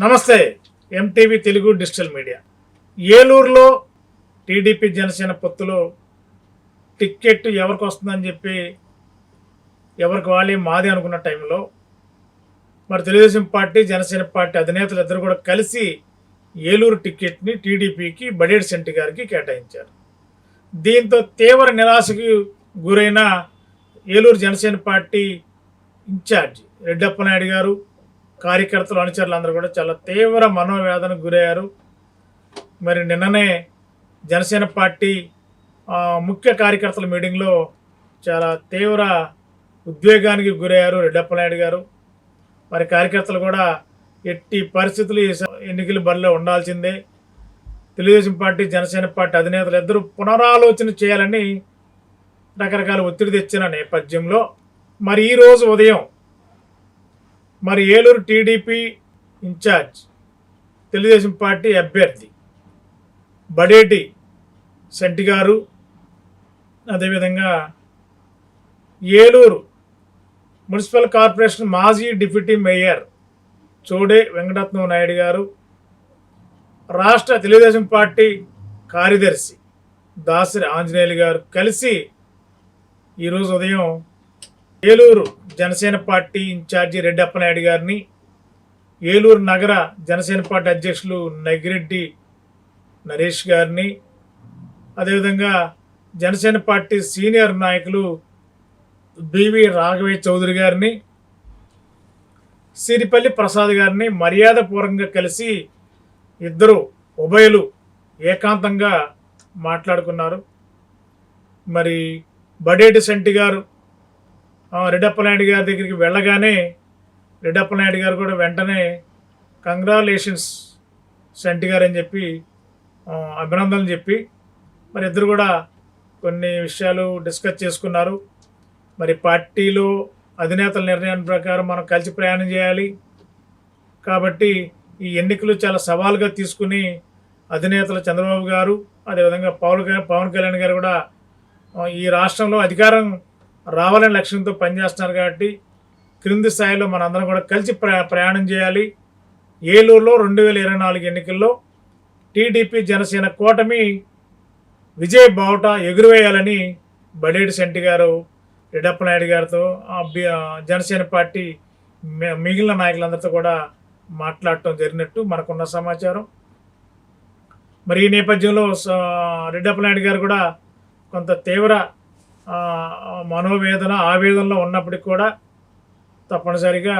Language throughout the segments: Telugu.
నమస్తే ఎంటీవీ తెలుగు డిజిటల్ మీడియా. ఏలూరులో టీడీపీ జనసేన పొత్తులో టిక్కెట్ ఎవరికి వస్తుందని చెప్పి ఎవరికి వాళ్ళే మాది అనుకున్న టైంలో మరి తెలుగుదేశం పార్టీ జనసేన పార్టీ అధినేతలు ఇద్దరు కూడా కలిసి ఏలూరు టిక్కెట్ని టీడీపీకి బడేడి సెంటి గారికి కేటాయించారు. దీంతో తీవ్ర నిరాశకు గురైన Eluru Janasena party in charge Reddappanaidu garu కార్యకర్తలు అనుచరులు అందరూ కూడా చాలా తీవ్ర మనోవేదనకు గురయ్యారు. మరి నిన్ననే జనసేన పార్టీ ముఖ్య కార్యకర్తల మీటింగ్లో చాలా తీవ్ర ఉద్వేగానికి గురయ్యారు రెడ్డప్పనాయుడు గారు. మరి కార్యకర్తలు కూడా ఎట్టి పరిస్థితులు ఎన్నికల బరిలో ఉండాల్సిందే. తెలుగుదేశం పార్టీ జనసేన పార్టీ అధినేతలు ఇద్దరు పునరాలోచన చేయాలని రకరకాల ఒత్తిడి తెచ్చిన నేపథ్యంలో మరి ఈరోజు ఉదయం మరి Eluru TDP in charge Telugudesam party అభ్యర్థి బడేటి శెట్టి గారు అదేవిధంగా ఏలూరు మున్సిపల్ కార్పొరేషన్ మాజీ డిప్యూటీ మేయర్ చోడే వెంకటరత్నం నాయుడు గారు రాష్ట్ర తెలుగుదేశం పార్టీ కార్యదర్శి దాసరి ఆంజనేయులు గారు కలిసి ఈరోజు ఉదయం Eluru Janasena party in charge Reddappanaidu గారిని ఏలూరు నగర జనసేన పార్టీ అధ్యక్షులు నగిరెడ్డి నరేష్ గారిని అదేవిధంగా జనసేన పార్టీ సీనియర్ నాయకులు బివి రాఘవే చౌదరి గారిని సిరిపల్లి ప్రసాద్ గారిని మర్యాదపూర్వకంగా కలిసి ఇద్దరు ఉభయలు ఏకాంతంగా మాట్లాడుకున్నారు. మరి బడేటి సెంటి గారు రెడ్డప్పనాయుడు గారి దగ్గరికి వెళ్ళగానే రెడ్డప్పనాయుడు గారు కూడా వెంటనే కంగ్రాలేషన్స్ సెంటి గారు అని చెప్పి అభినందనలు చెప్పి మరి ఇద్దరు కూడా కొన్ని విషయాలు డిస్కస్ చేసుకున్నారు. మరి పార్టీలో అధినేతల నిర్ణయం ప్రకారం మనం కలిసి ప్రయాణం చేయాలి. కాబట్టి ఈ ఎన్నికలు చాలా సవాలుగా తీసుకుని అధినేతలు చంద్రబాబు గారు అదేవిధంగా పవన్ కళ్యాణ్ పవన్ కళ్యాణ్ గారు కూడా ఈ రాష్ట్రంలో అధికారం రావాలనే లక్ష్యంతో పనిచేస్తున్నారు కాబట్టి క్రింది స్థాయిలో మనందరం కూడా కలిసి ప్రయా ప్రయాణం చేయాలి. ఏలూరులో రెండు వేల ఇరవై నాలుగు ఎన్నికల్లో టీడీపీ జనసేన కూటమి విజయ్ బావుట ఎగురవేయాలని బడేటి శెట్టి గారు రెడ్డప్పనాయుడు గారితో జనసేన పార్టీ మి- మిగిలిన నాయకులందరితో కూడా మాట్లాడటం జరిగినట్టు మనకున్న సమాచారం. మరి ఈ నేపథ్యంలో రెడ్డప్పనాయుడు నాయుడు గారు కూడా కొంత తీవ్ర మనోవేదన ఆవేదనలో ఉన్నప్పటికీ కూడా తప్పనిసరిగా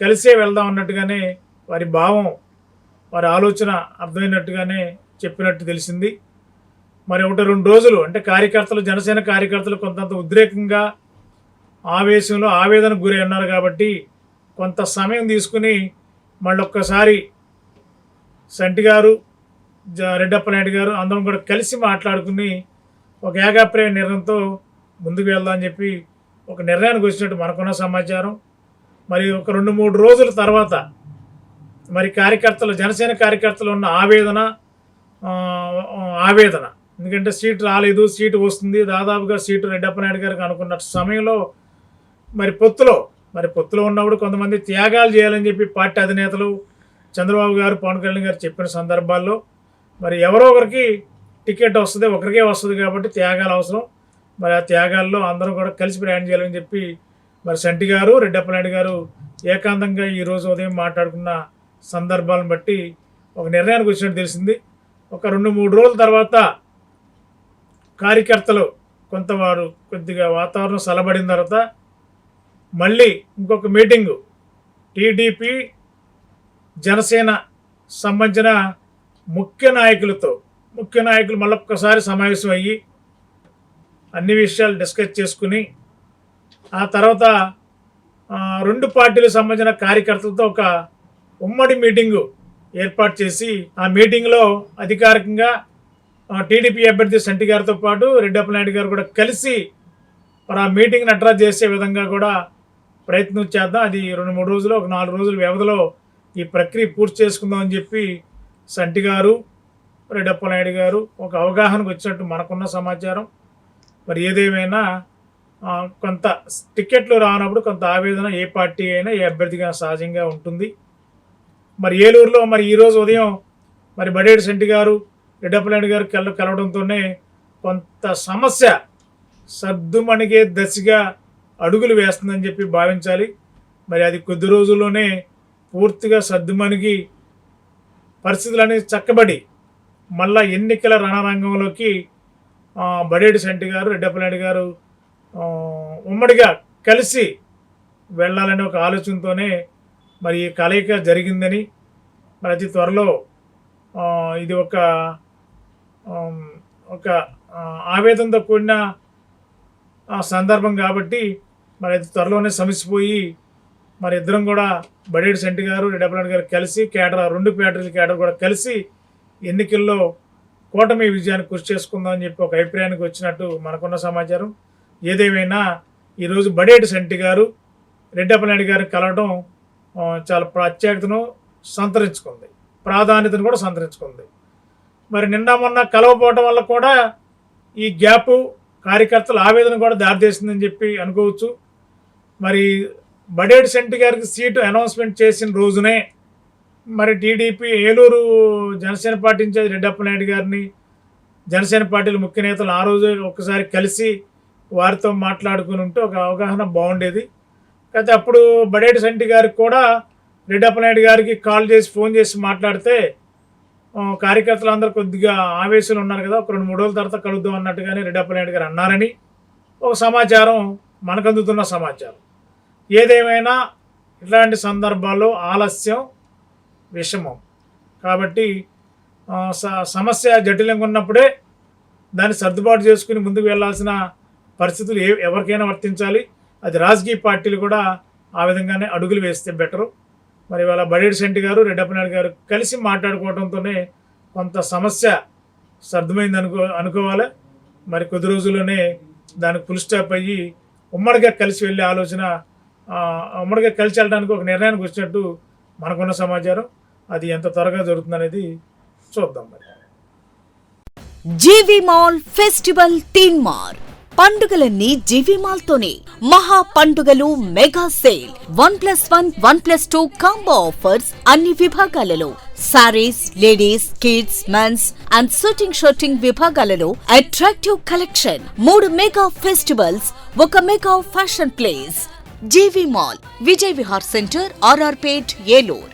కలిసే వెళ్దాం అన్నట్టుగానే వారి భావం వారి ఆలోచన అర్థమైనట్టుగానే చెప్పినట్టు తెలిసింది. మరి ఒకటి రెండు రోజులు అంటే కార్యకర్తలు జనసేన కార్యకర్తలు కొంతంత ఉద్రేకంగా ఆవేశంలో ఆవేదనకు గురై ఉన్నారు కాబట్టి కొంత సమయం తీసుకుని మళ్ళొక్కసారి సంటి గారు జ- రెడ్డప్ప నాయుడు గారు అందరం కూడా కలిసి మాట్లాడుకుని ఒక ఏకాప్రాయ నిర్ణయంతో ముందుకు వెళ్దామని చెప్పి ఒక నిర్ణయానికి వచ్చినట్టు మనకున్న సమాచారం. మరి ఒక రెండు మూడు రోజుల తర్వాత మరి కార్యకర్తలు జనసేన కార్యకర్తలు ఉన్న ఆవేదన ఆవేదన. ఎందుకంటే సీట్ రాలేదు సీటు వస్తుంది. దాదాపుగా సీటు రెడ్డప్ప నాయుడు గారికి అనుకున్న సమయంలో మరి పొత్తులో మరి పొత్తులో ఉన్నప్పుడు కొంతమంది త్యాగాలు చేయాలని చెప్పి పార్టీ అధినేతలు చంద్రబాబు గారు పవన్ కళ్యాణ్ గారు చెప్పిన సందర్భాల్లో మరి ఎవరో ఒకరికి టికెట్ వస్తుంది ఒకరికే వస్తుంది కాబట్టి త్యాగాలు అవసరం. మరి ఆ త్యాగాల్లో అందరూ కూడా కలిసి ప్రయాణం చేయాలని చెప్పి మరి సెంటి గారు రెడ్డప్ప నాయుడు గారు ఏకాంతంగా ఈ రోజు ఉదయం మాట్లాడుకున్న సందర్భాలను బట్టి ఒక నిర్ణయానికి వచ్చినట్టు తెలిసింది. ఒక రెండు మూడు రోజుల తర్వాత కార్యకర్తలు కొంతవారు కొద్దిగా వాతావరణం సలబడిన తర్వాత మళ్ళీ ఇంకొక మీటింగు టీడీపీ జనసేన సంబంధించిన ముఖ్య నాయకులతో ముఖ్య నాయకులు మళ్ళొక్కసారి సమావేశం అయ్యి అన్ని విషయాలు డిస్కస్ చేసుకుని ఆ తర్వాత రెండు పార్టీలకు సంబంధించిన కార్యకర్తలతో ఒక ఉమ్మడి మీటింగు ఏర్పాటు చేసి ఆ మీటింగ్లో అధికారికంగా టీడీపీ అభ్యర్థి సంటి గారితో పాటు రెడ్డప్ప నాయుడు గారు కూడా కలిసి మరి ఆ మీటింగ్ని అడ్రస్ చేసే విధంగా కూడా ప్రయత్నం చేద్దాం. అది రెండు మూడు రోజులు ఒక నాలుగు రోజుల వ్యవధిలో ఈ ప్రక్రియ పూర్తి చేసుకుందామని చెప్పి సంటి గారు రెడ్డప్ప నాయుడు గారు ఒక అవగాహనకు వచ్చినట్టు మనకున్న సమాచారం. మరి ఏదేమైనా కొంత టికెట్లు రానప్పుడు కొంత ఆవేదన ఏ పార్టీ అయినా ఏ అభ్యర్థిగా సహజంగా ఉంటుంది. మరి ఏలూరులో మరి ఈరోజు ఉదయం మరి బడేడి శెట్టి గారు రెడ్డప్పలాంటి గారు కల కలవడంతోనే కొంత సమస్య సర్దుమణిగే దశగా అడుగులు వేస్తుందని చెప్పి భావించాలి. మరి అది కొద్ది రోజుల్లోనే పూర్తిగా సర్దుమణిగి పరిస్థితులన్నీ చక్కబడి మళ్ళా ఎన్నికల రణరంగంలోకి బడేడు బడేటి శెట్టి గారు రెడ్డప్పలాంటి గారు ఉమ్మడిగా కలిసి వెళ్ళాలనే ఒక ఆలోచనతోనే మరి ఈ కలయిక జరిగిందని మరి అతి త్వరలో ఇది ఒక ఒక ఆవేదనతో కూడిన సందర్భం కాబట్టి మరి అతి త్వరలోనే సమసిపోయి మరి ఇద్దరం కూడా బడేటి శెట్టి గారు రెడ్డప్పలాంటి గారు కలిసి కేటర్ రెండు పేటరీల కేటర్ కూడా కలిసి ఎన్నికల్లో కూటమి విజయాన్ని కృషి చేసుకుందామని చెప్పి ఒక అభిప్రాయానికి వచ్చినట్టు మనకున్న సమాచారం. ఏదేమైనా ఈరోజు బడేటి శెట్టి గారు రెడ్డప్పనాయుడు గారు కలవడం చాలా ప్రత్యేకతను సంతరించుకుంది. ప్రాధాన్యతను కూడా సంతరించుకుంది. మరి నిన్న మొన్న కలవపోవటం వల్ల కూడా ఈ గ్యాప్ కార్యకర్తల ఆవేదన కూడా దారితీస్తుందని చెప్పి అనుకోవచ్చు. మరి బడేటి శెట్టి గారికి సీటు అనౌన్స్మెంట్ చేసిన రోజునే మరి TDP Eluru Janasena party in-charge Reddappa Naidu గారిని జనసేన పార్టీల ముఖ్య నేతలు ఆ రోజు ఒక్కసారి కలిసి వారితో మాట్లాడుకుని ఉంటే ఒక అవగాహన బాగుండేది. అయితే అప్పుడు బడేటి సంటి గారికి కూడా రెడ్డప్ప నాయుడు గారికి కాల్ చేసి ఫోన్ చేసి మాట్లాడితే కార్యకర్తలు అందరూ కొద్దిగా ఆవేశంలో ఉన్నారు కదా ఒక రెండు మూడు రోజుల తర్వాత కలుద్దాం అన్నట్టుగానే రెడ్డప్ప నాయుడు గారు అన్నారని ఒక సమాచారం మనకు అందుతున్న సమాచారం. ఏదేమైనా ఇట్లాంటి సందర్భాల్లో ఆలస్యం విషమం. కాబట్టి స- సమస్య జటిలంగా ఉన్నప్పుడే దాన్ని సర్దుబాటు చేసుకుని ముందుకు వెళ్ళాల్సిన పరిస్థితులు ఏ ఎవరికైనా వర్తించాలి. అది రాజకీయ పార్టీలు కూడా ఆ విధంగానే అడుగులు వేస్తే బెటరు. మరి ఇవాళ బడేడి శెట్టి గారు రెడ్డప్పనాయుడు గారు కలిసి మాట్లాడుకోవడంతోనే కొంత సమస్య సర్దుమైంది అనుకో అనుకోవాలి? మరి కొద్ది రోజుల్లోనే దానికి ఫుల్ స్టాప్ అయ్యి ఉమ్మడిగా కలిసి వెళ్ళే ఆలోచన ఉమ్మడిగా కలిసి వెళ్ళడానికి ఒక నిర్ణయానికి వచ్చినట్టు మనకున్న సమాచారం. అది ఎంత త్వరగా జరుగుతుందనేది చూద్దాం మరి. జీవి మాల్ ఫెస్టివల్ థీమ్ మార్ పండుగలన్నీ జీవి మాల్ తోనే మహా పండుగలు mega sale. One plus one one plus two combo offers అన్ని విభాగాలలో. Saris ladies kids mens and suiting suiting విభాగాలలో అట్రాక్టివ్ కలెక్షన్. మూడు మెగా ఫెస్టివల్స్ ఒక mega fashion place. GV mall Vijay Vihar centre RR Pet Eluru.